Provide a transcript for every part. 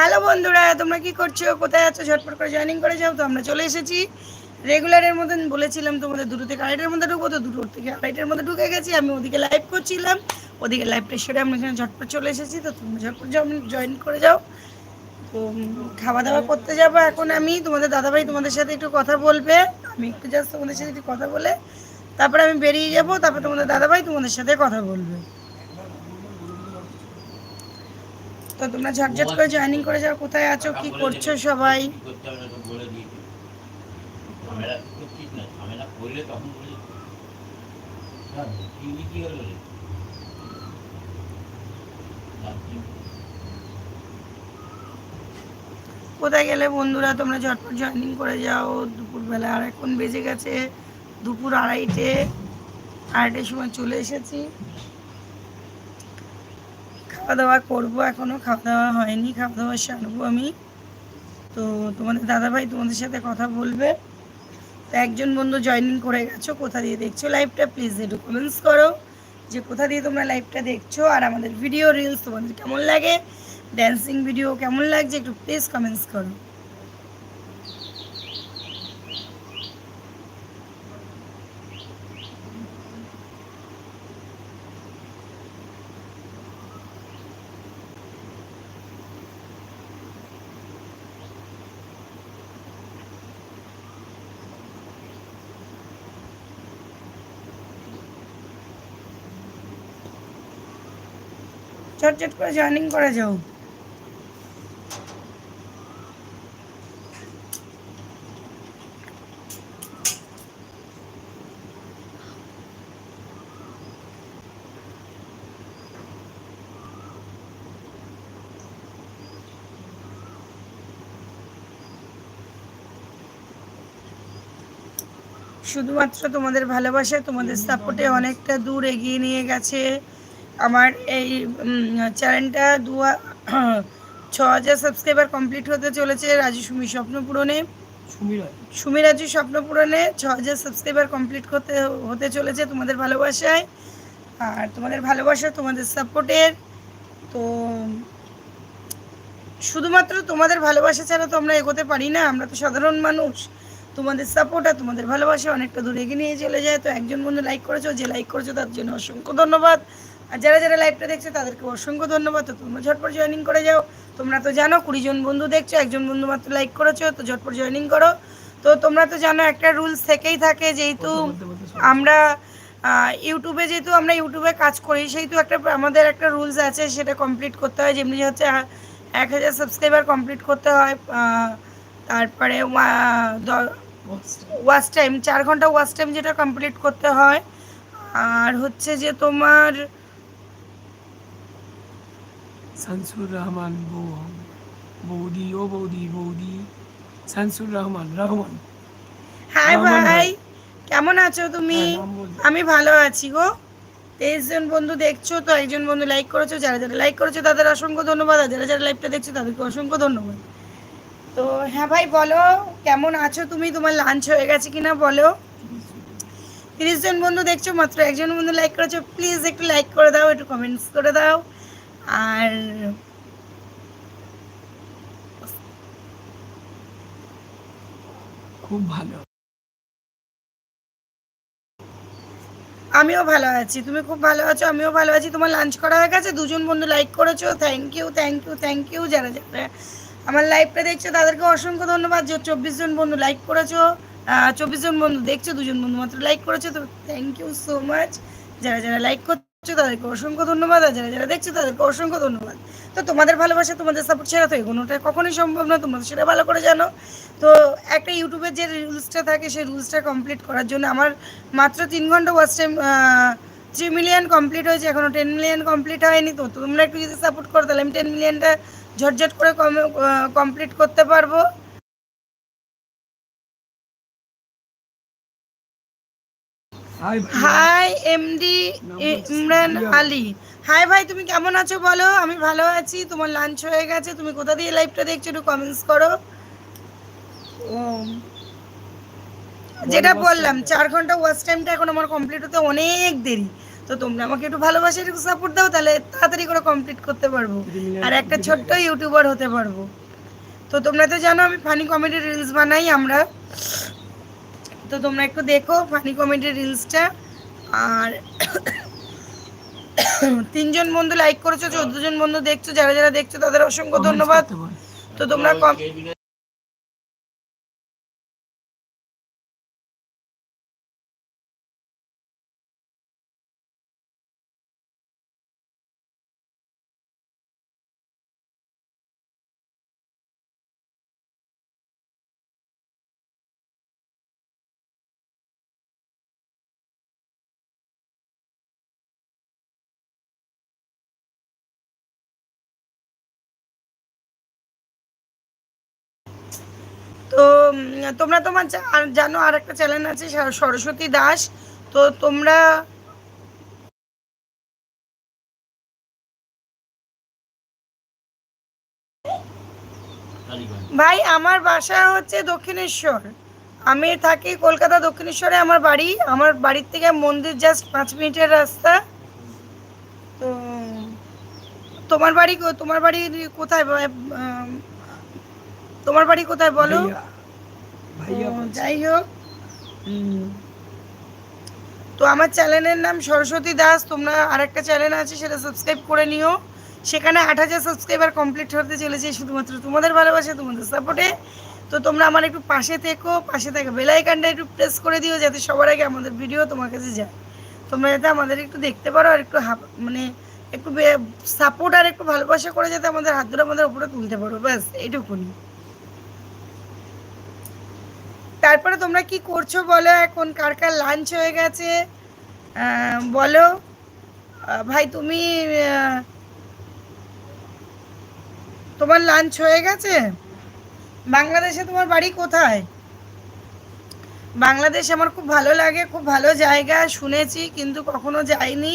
Hello বন্ধুরা, তোমরা কি করছ? কোথায় আছো? ঝটপট করে জয়েনিং করে যাও। তো আমরা চলে এসেছি। রেগুলারের মতন বলেছিলাম তোমাদের দুটো থেকে আড়াইটার মধ্যে ঢুকবো, তো দুটো থেকে আড়াইটার মধ্যে ঢুকে গেছি। আমি ওদিকে লাইভ করছিলাম। ওদিকে লাইভটা সেরে আমরা এখানে ঝটপট চলে এসেছি। তো তোমরা ঝটপট জয়েন করে যাও। তো খাওয়া দাওয়া করতে যাব এখন আমি। তোমাদের দাদাভাই তোমাদের সাথে একটু কথা বলবে। আমি একটু জাস্ট তোমাদের সাথে একটু কথা বলে তারপরে আমি বেরিয়ে যাব। তারপর তোমাদের দাদাভাই তোমাদের সাথে কথা বলবে। তো তোমরা ঝটঝট করে জয়েনিং করে যাও, কোথায় আছো, কি করছ সবাই? কোথায় গেলে বন্ধুরা, তোমরা ঝটপট জয়েনিং করে যাও। দুপুরবেলা আর এখন বেজে গেছে, দুপুর আড়াইটে, আড়াইটের সময় চলে এসেছি। খাওয়া দাওয়া করব এখনও খাওয়া দাওয়া হয়নি খাওয়া দাওয়া সারবো আমি। তো তোমাদের দাদাভাই তোমাদের সাথে কথা বলবে। তো একজন বন্ধু জয়েনিং করে গেছো, কোথা দিয়ে দেখছ লাইভটা প্লিজ একটু কমেন্টস করো। যে কোথা দিয়ে তোমরা লাইভটা দেখছ আর আমাদের ভিডিও রিলস তোমাদের কেমন লাগে ড্যান্সিং ভিডিও কেমন লাগছে একটু প্লিজ কমেন্টস করো। চটচট করে জয়েনিং করে যাও। শুধুমাত্র তোমাদের ভালোবাসা তোমাদের সাপোর্টে অনেকটা দূর এগিয়ে নিয়ে গেছে। আমার এই চ্যানেলটা দু ছ হাজার সাবস্ক্রাইবার কমপ্লিট হতে চলেছে রাজু সুমি স্বপ্ন পূরণে। সুমি রাজু স্বপ্ন পূরণে ছ হাজার সাবস্ক্রাইবার কমপ্লিট করতে হতে চলেছে তোমাদের ভালোবাসায়। আর তোমাদের ভালোবাসা তোমাদের সাপোর্টের তো শুধুমাত্র তোমাদের ভালোবাসা ছাড়া তো আমরা এগোতে পারি না। আমরা তো সাধারণ মানুষ। তোমাদের সাপোর্ট আর তোমাদের ভালোবাসা অনেকটা দূর এগিয়ে নিয়ে চলে যায়। তো একজন বন্ধু লাইক করেছ যে লাইক করেছ তার জন্য অসংখ্য ধন্যবাদ। আর যারা যারা লাইভটা দেখছ তাদেরকে অসংখ্য ধন্যবাদ। তো তোমরা ঝটপট জয়েনিং করে যাও। তোমরা তো জানো কুড়ি জন বন্ধু দেখছ একজন বন্ধু মাত্র লাইক করেছ তো ঝটপট জয়েনিং করো। তো তোমরা তো জানো একটা রুলস থেকেই থাকে যেহেতু আমরা ইউটিউবে যেহেতু আমরা ইউটিউবে কাজ করি সেহেতু একটা আমাদের একটা রুলস আছে সেটা কমপ্লিট করতে হয়। যেমনি হচ্ছে এক হাজার সাবস্ক্রাইবার কমপ্লিট করতে হয় তারপরে ওয়াচ টাইম চার ঘণ্টা ওয়াচ টাইম যেটা কমপ্লিট করতে হয়। আর হচ্ছে যে তোমার শামসুর রহমান বউ বৌদি ও বৌদি বৌদি শামসুর রহমান রহমান হাই ভাই। কেমন আছো তুমি? হ্যাঁ, আমি ভালো আছি গো। তেইশ জন বন্ধু দেখছ তো একজন বন্ধু লাইক করেছ যারা যারা লাইক করেছ তাদের অসংখ্য ধন্যবাদ। আর যারা যারা লাইভটা দেখছ তাদেরকে অসংখ্য ধন্যবাদ। তো হ্যাঁ ভাই বলো কেমন আছো তুমি? তোমার লাঞ্চ হয়ে গেছে কিনা বলো? তিরিশ জন বন্ধু দেখছ মাত্র একজন বন্ধু লাইক করেছ। প্লিজ একটু লাইক করে দাও একটু কমেন্টস করে দাও। আর খুব ভালো। আমিও ভালো আছি। তুমি খুব ভালো আছো আমিও ভালো আছি। তোমার লাঞ্চ করা হয়ে গেছে? দুজন বন্ধু লাইক করেছ? Thank you thank you thank you যারা যারা আমার লাইভটা দেখছ তাদেরকে অসংখ্য ধন্যবাদ। যে চব্বিশ জন বন্ধু লাইক করেছ চব্বিশ জন বন্ধু দেখছ দুজন বন্ধু মাত্র লাইক করেছ তো থ্যাংক ইউ সো মাচ যারা যারা লাইক করছ তাদেরকে অসংখ্য ধন্যবাদ, আর যারা যারা দেখছ তাদেরকে অসংখ্য ধন্যবাদ। তো তোমাদের ভালোবাসা, তোমাদের সাপোর্ট ছাড়া তো এগোনোটা কখনোই সম্ভব না, তোমরা সেটা ভালো করে জানো। তো একটা ইউটিউবের যে রুলসটা থাকে, সেই রুলসটা কমপ্লিট করার জন্য আমার মাত্র তিন ঘণ্টা watch time three million complete হয়েছে এখনও টেন মিলিয়ন কমপ্লিট হয়নি। তো তোমরা একটু যদি সাপোর্ট করো, তাহলে আমি টেন মিলিয়নটা ঝটঝট করে কমপ্লিট করতে পারব। Hi MD Imran Ali hi ভাই তুমি কেমন আছো বলো? আমি ভালো আছি। তোমার লাঞ্চ হয়ে গেছে। তুমি কোথা দিয়ে লাইভটা দেখছ একটু কমেন্টস করো। যেটা বললাম চার ঘণ্টা ওয়াচ টাইমটা এখন আমার কমপ্লিট হতে অনেক দেরি। তো তোমরা আমাকে একটু ভালোবাসে একটু সাপোর্ট দাও তাহলে তাড়াতাড়ি করে কমপ্লিট করতে পারব। আর একটা ছোট্ট ইউটিউবার হতে পারব। তো তোমরা তো জানো আমি ফানি কমেডি রিলস বানাই আমরা। তো তোমরা একটু দেখো ফানি কমেডি রিলসটা। আর তিনজন বন্ধু লাইক করেছ চোদ্দ জন বন্ধু দেখছ যারা যারা দেখছ তাদের অসংখ্য ধন্যবাদ। তো তোমরা তো তোমরা তোমার জানো আর একটা চ্যানেল আছে সরস্বতী দাস। তো তোমরা ভাই, আমার বাসা হচ্ছে দক্ষিণেশ্বর। আমি থাকি কলকাতা দক্ষিণেশ্বরে, আমার বাড়ি। আমার বাড়ির থেকে মন্দির জাস্ট পাঁচ মিনিটের রাস্তা। তো, তোমার বাড়ি তোমার বাড়ি কোথায়? তোমার বাড়ি কোথায় বলো? যাই হোক। তো আমার চ্যানেলের নাম সরস্বতী দাস তোমরা আরেকটা চ্যানেল আছে সেটা সাবস্ক্রাইব করে নিও। সেখানে আট হাজার সাবস্ক্রাইবার কমপ্লিট হতে চলেছে শুধুমাত্র তোমাদের ভালোবাসা তোমাদের সাপোর্টে তো তোমরা আমার একটু পাশে থেকো পাশে থেকে বেলাইকানটা একটু প্রেস করে দিও যাতে সবার আগে আমাদের ভিডিও তোমার কাছে যায়। তোমরা যাতে আমাদের একটু দেখতে পারো আর একটু মানে একটু সাপোর্ট আর একটু ভালোবাসা করে যাতে আমাদের হাত ধরে আমাদের উপরে তুলতে পারো ব্যাস এইটুকুনি। তারপরে তোমরা কি করছ বলো? এখন কার কার লাঞ্চ হয়ে গেছে? বলো। ভাই, তুমি তোমার লাঞ্চ হয়ে গেছে? বাংলাদেশে তোমার বাড়ি কোথায়? বাংলাদেশ আমার খুব ভালো লাগে, খুব ভালো জায়গা, শুনেছি, কিন্তু কখনো যাইনি।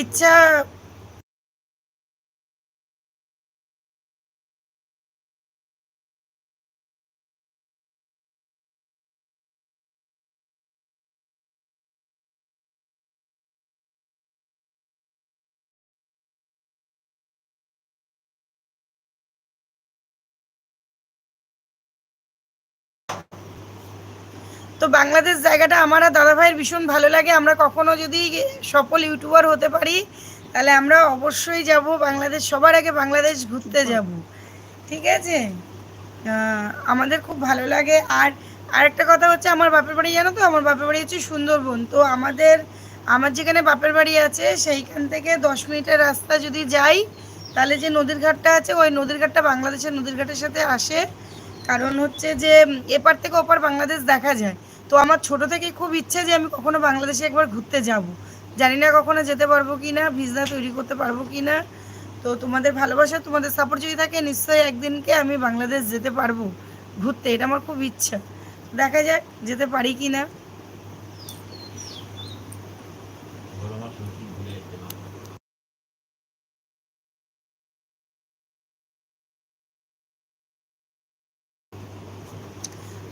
ইচ্ছা তো বাংলাদেশ জায়গাটা আমার আর দাদা ভাইয়ের ভীষণ ভালো লাগে। আমরা কখনো যদি সফল ইউটিউবার হতে পারি, তাহলে আমরা অবশ্যই যাব বাংলাদেশ, সবার আগে বাংলাদেশ ঘুরতে যাব। ঠিক আছে? আমাদের খুব ভালো লাগে। আর আরেকটা কথা হচ্ছে আমার বাপের বাড়ি, জানো তো? আমার বাপের বাড়ি হচ্ছে সুন্দরবন। তো আমাদের, আমার যেখানে বাপের বাড়ি আছে, সেইখান থেকে দশ মিনিটের রাস্তা যদি যাই, তাহলে যে নদীর ঘাটটা আছে, ওই নদীর ঘাটটা বাংলাদেশের নদীর ঘাটের সাথে আসে। কারণ হচ্ছে যে, এপার থেকে ওপার বাংলাদেশ দেখা যায়। তো আমার ছোট থেকেই খুব ইচ্ছে যে আমি কখনো বাংলাদেশে একবার ঘুরতে যাব। জানি না কখনো যেতে পারব কি না ভিসা তৈরি করতে পারব কি না তো তোমাদের ভালোবাসা, তোমাদের সাপোর্ট যদি থাকে, নিশ্চয়ই একদিনকে আমি বাংলাদেশ যেতে পারব ঘুরতে, এটা আমার খুব ইচ্ছা। দেখা যাক, যেতে পারি কি না ওর আমার সত্যি ভুলে যেতে না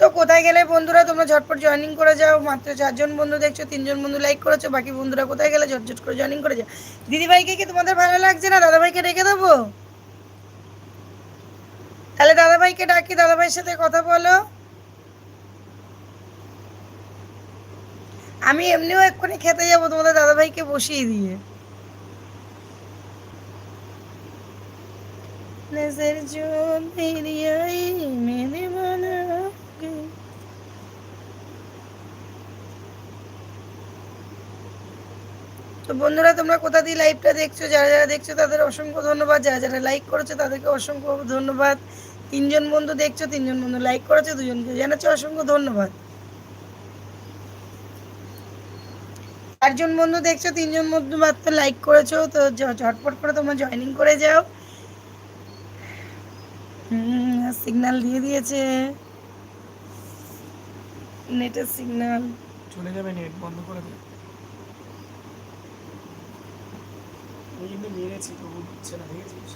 তো কোথায় গেলে বন্ধুরা? তোমরা ঝটপট জয়নিং করে যাও। মাত্র চারজন বন্ধু দেখছ, তিনজন বন্ধু লাইক করেছ, বাকি বন্ধুরা কোথায় গেলে ঝটঝট করে জয়নিং করে যাও। দিদিভাইকে কি তোমাদের ভালো লাগছে না? দাদাভাইকে ডেকে দেবো? তাহলে দাদাভাইকে ডাকি, দাদাভাইয়ের সাথে কথা বলো। আমি এমনিও এক্ষুনি খেতে যাব, তোমাদের দাদাভাইকে বসিয়ে দিয়ে। নজর জো মেরি আই মেরি মনা তো বন্ধুরা, তোমরা কোথা দিয়ে লাইভটা দেখছ? যারা যারা দেখছ, তাদের অসংখ্য ধন্যবাদ। যারা যারা লাইক করেছ, তাদেরকে অসংখ্য ধন্যবাদ। তিনজন বন্ধু দেখছ, তিনজন বন্ধু লাইক করেছ, দুজনকে জানাচ্ছি অসংখ্য ধন্যবাদ। চারজন বন্ধু দেখছ, তিনজন বন্ধু মাত্র লাইক করেছ, তো ঝটপট করে তোমরা জয়েনিং করে যাও। সিগন্যাল দিয়ে দিয়েছে। নেটের সিগনাল চলে যাবে নেট বন্ধ করে দেবে কিন্তু মেরেছি তবু দিচ্ছে না দেখেছিস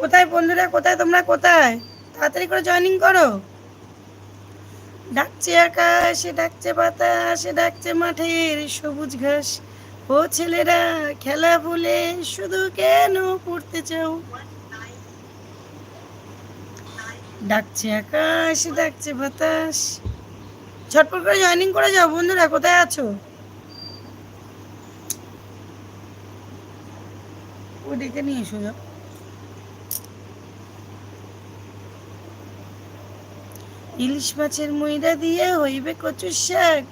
কোথায় বন্ধুরা, কোথায় তোমরা, কোথায়? তাড়াতাড়ি করে জয়েনিং করো। ডাকছে আকাশ ডাকছে বাতাস ডাকছে মাঠের সবুজ ঘাস। ও ছেলেরা, খেলা ভুলে শুধু কেন পড়তে চাও? ডাকছে আকাশ ডাকছে বাতাস। ঝটপট করে জয়েনিং করে যাও, বন্ধুরা, কোথায় আছো? ও ডেকে নিয়ে এসো, যাও। ইলিশ মাছের ময়দা দিয়ে হইবে কচুর শাক,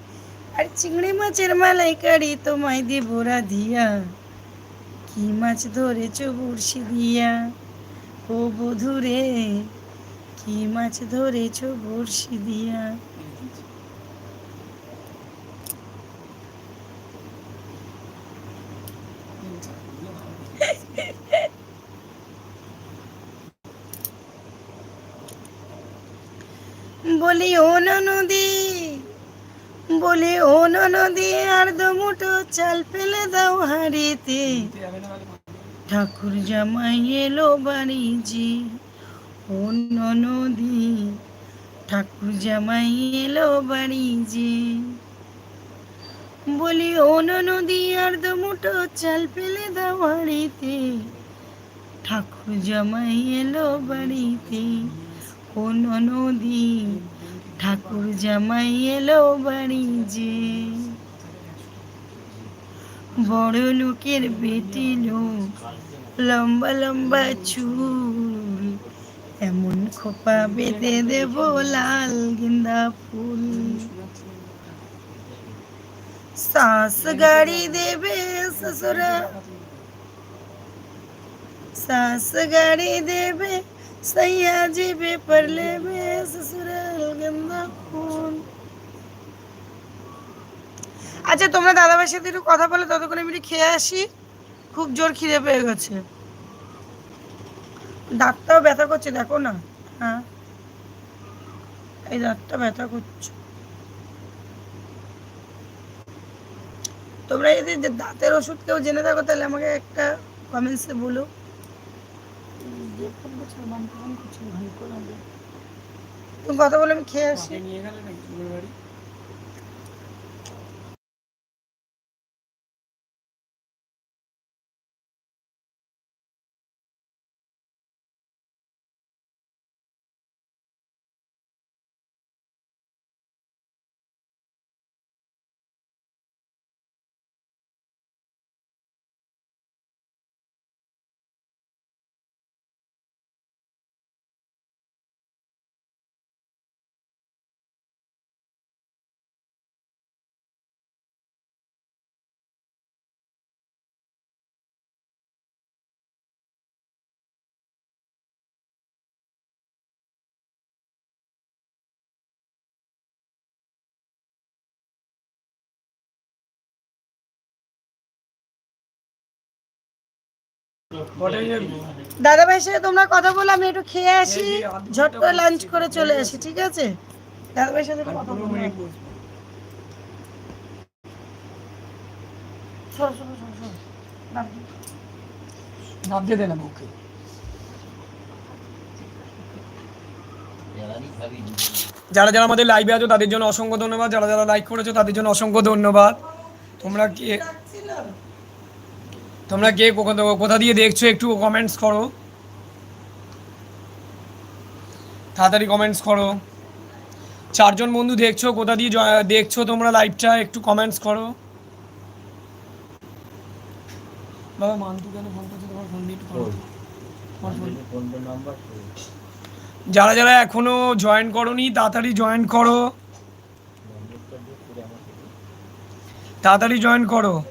আর চিংড়ি মাছের মালাইকারি তোমায় দিব দিয়া। কি মাছ ধরেছ বড়শি দিয়া? ও বধুরে, কি মাছ ধরেছ বড়শি দিয়া বলি ও নদী বলি, ও নদী আর দুমুটো চাল ফেলে দাও হাড়িতে। ঠাকুর জামাই এলো বাড়ি জি ও নদী ঠাকুর জামাই এলো বাড়ি জি বলি, ও নদী আর দুমুটো চাল ফেলে দাও হাড়িতে। ঠাকুর জামাই এলো বাড়িতে ও নদী ঠাকুর জামাই এলো বাড়ি যে। বড় লোকের বেটি লোক লম্বা লম্বা চুল, এমন খোপা বেঁধে দেব লাল গেন্দা ফুল। শাস গাড়ি দেবে শ্বশুরা শাস গাড়ি দেবে सैया जीवे पर लेवे ससुराल गंदा खून আচ্ছা তোমরা দাদাভাইয়ের সাথে একটু কথা বলে ততক্ষণ আমি একটু খেয়ে আসি খুব জোর খিদে পেয়ে গেছে দাঁতটাও ব্যথা করছে দেখো না হ্যাঁ এই দাঁতটা ব্যথা করছে তোমরা যদি যে দাঁতের ওষুধ কেউ জেনে থাকো তাহলে আমাকে একটা কমেন্টসে বলো তুমি কথা বলে আমি খেয়ে আসি। নিয়ে গেলে নাকি বাড়ি? দাদা ভাইয়ের সাথে তোমরা কথা বলে আমি একটু খেয়ে আসি, ঝট করে লাঞ্চ করে চলে আসি, ঠিক আছে? দাদা। ভাইয়ের সাথে কথা বউকে যারা যারা আমাদের লাইভে আছো, তাদের জন্য অসংখ্য ধন্যবাদ। যারা যারা লাইক করেছ, তাদের জন্য অসংখ্য ধন্যবাদ। তোমরা কে? তোমরা কে কোথা- কোথা দিয়ে দেখছ একটু কমেন্টস করো। তাড়াতাড়ি কমেন্টস করো। চারজন বন্ধু দেখছ কোথা দিয়ে দেখছ তোমরা লাইভটা একটু কমেন্টস করো। বাবা মান্তু কেন ফোন করছে? তোমার ফোন দিয়ে করো। যারা যারা এখনও জয়েন করনি তাড়াতাড়ি জয়েন করো। তাড়াতাড়ি জয়েন করো।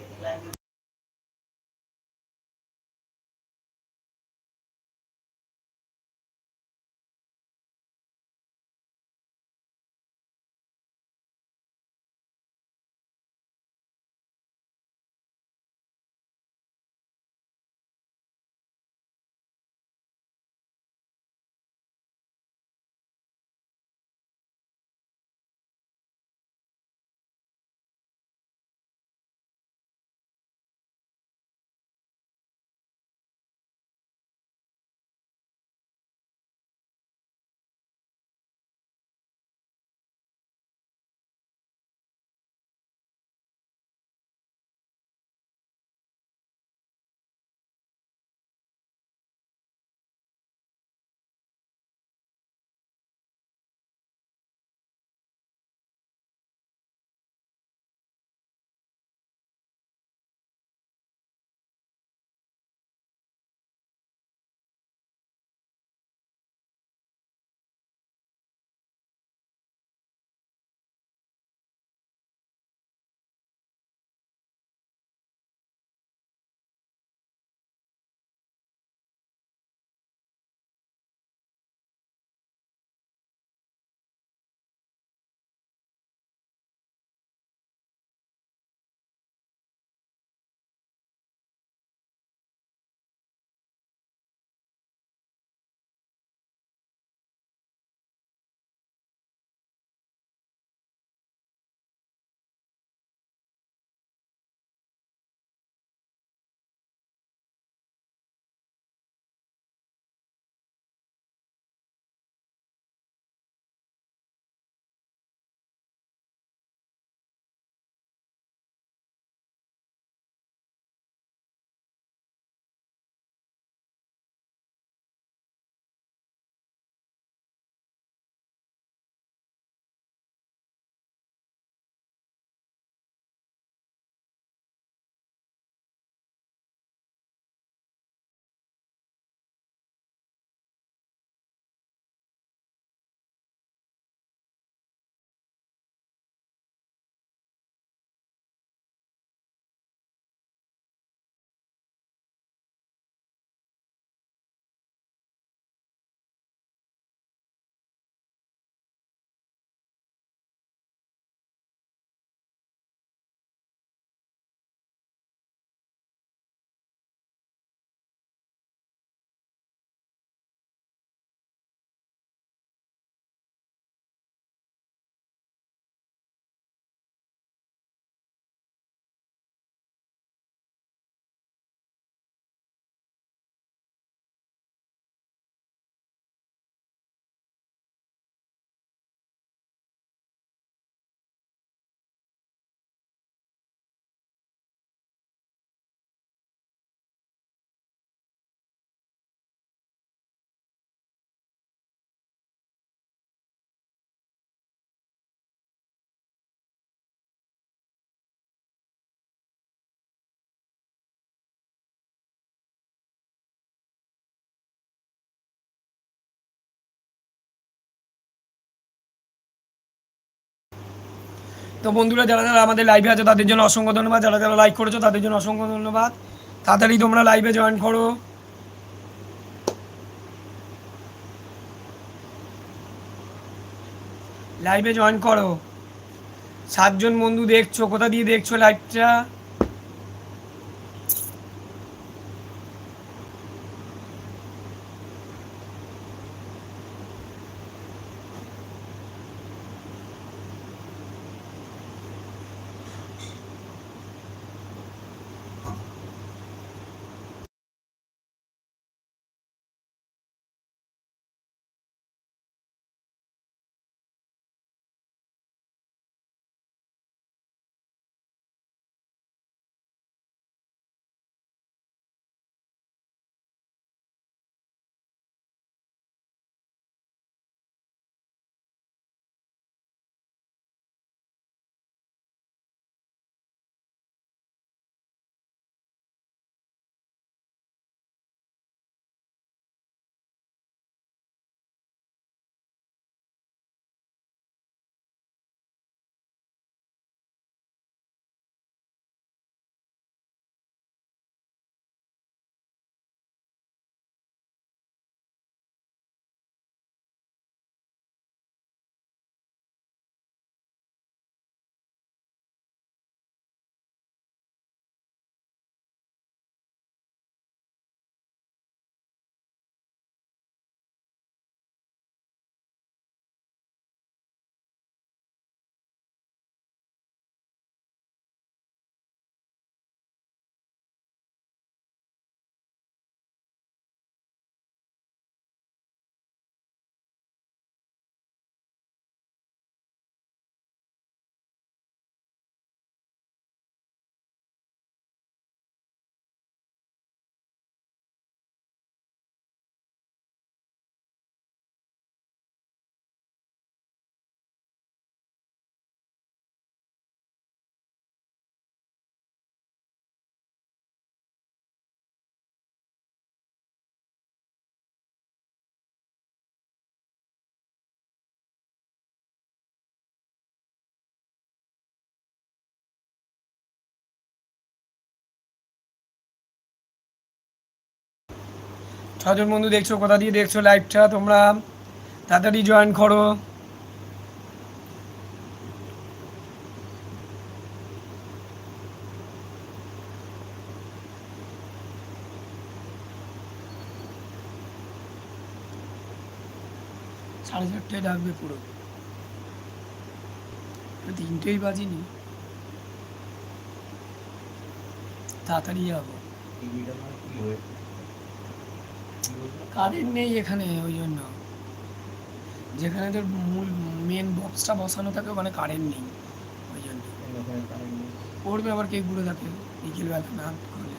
তো বন্ধুরা, যারা যারা আমাদের লাইভে আছে, তাদের জন্য অসংখ্য ধন্যবাদ। যারা যারা লাইক করেছ, তাদের জন্য অসংখ্য ধন্যবাদ। তাড়াতাড়ি তোমরা লাইভে জয়েন করো। লাইভে জয়েন করো। সাতজন বন্ধু দেখছ, কোথা দিয়ে দেখছ লাইভটা ছজন বন্ধু দেখছ, কোথা দিয়ে দেখছ লাইভটা তোমরা তাড়াতাড়ি জয়েন করো। সাড়ে চারটায় ডাকবে পুরো। তিনটেই বাজিনি। তাড়াতাড়ি যাব টিভিটা মানে কি হয়েছে কি বলছো? কারেন্ট নেই এখানে, ওই জন্য যেখানে তোর মূল মেন বক্সটা বসানো থাকে, ওখানে কারেন্ট নেই, ওই জন্য। পড়বে আবার কে ঘুরে থাকে, বিকেলবেলা না করলে।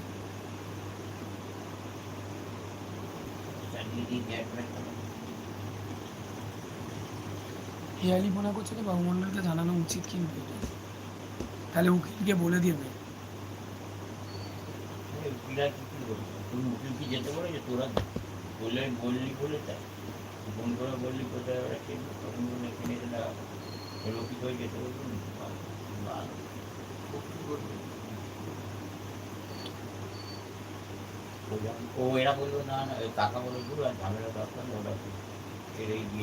হেয়ালি মনে করছে তো বাবুমণ্ডলকে জানানো উচিত কিন্তু। তাহলে উকিলকে বলে দেবে উকিলরা কি কি উকিল কি যেতে পারো যে তোরা বলে বললি বলে তাই? ফোন করে বললি কোথায় ওরা কে? তখন এখানে এসে দাঁড়াও এবার কি করে যেতে ভালো ও এরা বলল না না কাকা বলে দূর আর ঝামেলা দরকার ওরা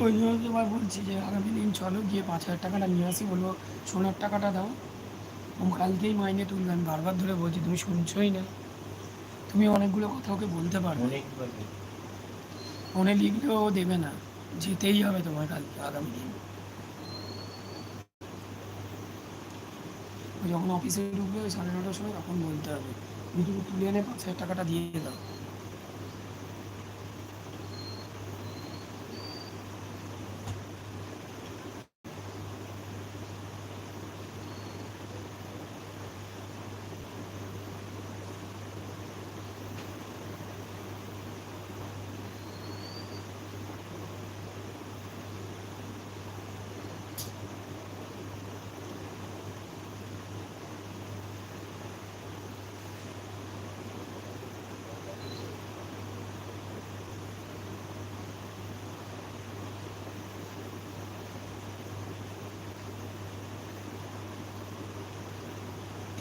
ওই জন্য এবার বলছি যে আগামী দিন চলো গিয়ে পাঁচ হাজার টাকাটা নিয়ে আসি। বলব সোনার টাকাটা দাও। ও কালকেই মাইনে তুলবে আমি বারবার ধরে বলছি তুমি শুনছোই না। তুমি অনেকগুলো কথা ওকে বলতে পারো। কি ফোনে লিখলেও দেবে না। যেতেই হবে তোমার কাল আগামী দিন। যখন অফিসে ঢুকবে ওই সাড়ে নটার সময় তখন বলতে হবে। মিটুকু তুলে এনে পাঁচ হাজার টাকাটা দিয়ে দাও।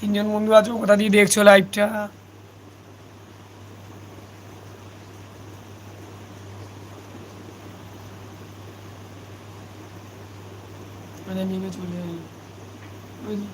তিনজন বন্ধু আছো কোথা দিয়ে দেখছ লাইভটা মানে নিয়ে চলে এলো। ওই যে।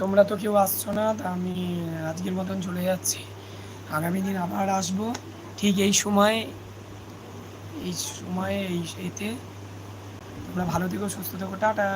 তোমরা তো কেউ আসছো না, তা আমি আজকের মতন চলে যাচ্ছি। আগামী দিন আবার আসব। ঠিক এই সময়, এই সময়ে, এই এতে। তোমরা ভালো থেকো, সুস্থ থেকো, টাটা।